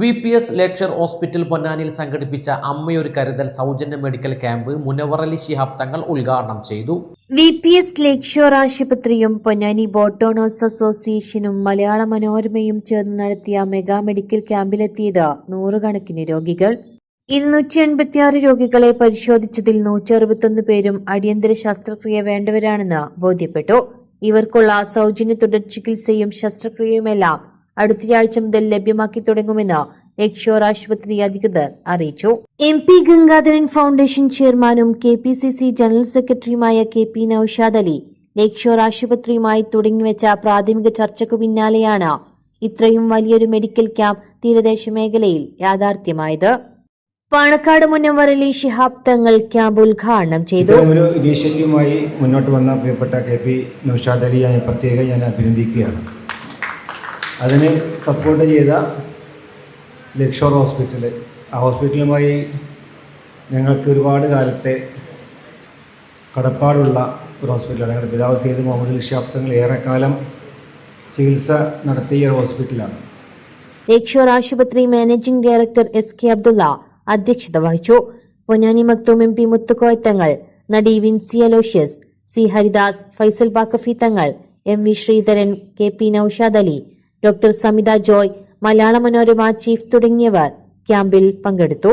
V P S Lakeshore hospital പൊന്നാനിയിൽ സംഘടിപ്പിച്ച അമ്മയൊരു കരുതൽ സൗജന്യ മെഡിക്കൽ ക്യാമ്പ് മുനവറലി ശിഹാബ് തങ്ങൾ ഉദ്ഘാടനം ചെയ്തു. വി പി എസ് ലേക്ഷോർ ആശുപത്രിയും പൊന്നാനി ബോട്ടോണേഴ്സ് അസോസിയേഷനും മലയാള മനോരമയും ചേർന്ന് നടത്തിയ മെഗാ മെഡിക്കൽ ക്യാമ്പിലെത്തിയത് നൂറുകണക്കിന് രോഗികൾ. ഇരുന്നൂറ്റി എൺപത്തിയാറ് രോഗികളെ പരിശോധിച്ചതിൽ നൂറ്റി അറുപത്തൊന്ന് പേരും അടിയന്തര ശസ്ത്രക്രിയ വേണ്ടവരാണെന്ന് ബോധ്യപ്പെട്ടു. ഇവർക്കുള്ള സൗജന്യ തുടർ ചികിത്സയും ശസ്ത്രക്രിയയുമെല്ലാം അടുത്തയാഴ്ച മുതൽ ലഭ്യമാക്കി തുടങ്ങുമെന്ന് എക്ഷോർ ആശുപത്രി അധികൃതർ അറിയിച്ചു. എം പി ഗംഗാധരൻ ഫൗണ്ടേഷൻ ചെയർമാനും K P C C general സെക്രട്ടറിയുമായ K P Noushad Ali Lakeshore ആശുപത്രിയുമായി തുടങ്ങിവെച്ച പ്രാഥമിക ചർച്ചയ്ക്കു പിന്നാലെയാണ് ഇത്രയും വലിയൊരു മെഡിക്കൽ ക്യാമ്പ് തീരദേശ മേഖലയിൽ യാഥാർത്ഥ്യമായത്. പാണക്കാട് മുന്നവറിലെ ഷിഹാബ് തങ്ങൾ ക്യാമ്പ് ഉദ്ഘാടനം ചെയ്തു. ഒരു ഇനീഷ്യേറ്റീവുമായി മുന്നോട്ട് വന്ന പ്രിയപ്പെട്ട കെ പി നൌഷാദ് അലിയെ പ്രത്യേകം ഞാൻ അഭിനന്ദിക്കുകയാണ്. അതിന് സപ്പോർട്ട് ചെയ്ത ലക്ഷോർ ഹോസ്പിറ്റൽ ആ ഹോസ്പിറ്റലുമായി ഞങ്ങൾക്ക് ഒരുപാട് കാലത്തെ കടപ്പാടുള്ള ഒരു ഹോസ്പിറ്റലാണ് ഞങ്ങളുടെ പിതാവ് സെയ്ത് മുഹമ്മദ് ഷാബ്ദങ്ങൾ ഏറെക്കാലം ചികിത്സ നടത്തിയ ഹോസ്പിറ്റലാണ് ലക്ഷോർ ആശുപത്രി managing director S K Abdulla അധ്യക്ഷത വഹിച്ചു. പൊന്നാനി മക്തൂം എം പി മുത്തുക്കോയത്തങ്ങൾ നടി Vincy Aloshious C Haridas Faisal Baqafi Thangal M V Sreedharan K P Noushad Ali doctor Samitha Joy Malayala Manorama chief തുടങ്ങിയവർ ക്യാമ്പിൽ പങ്കെടുത്തു.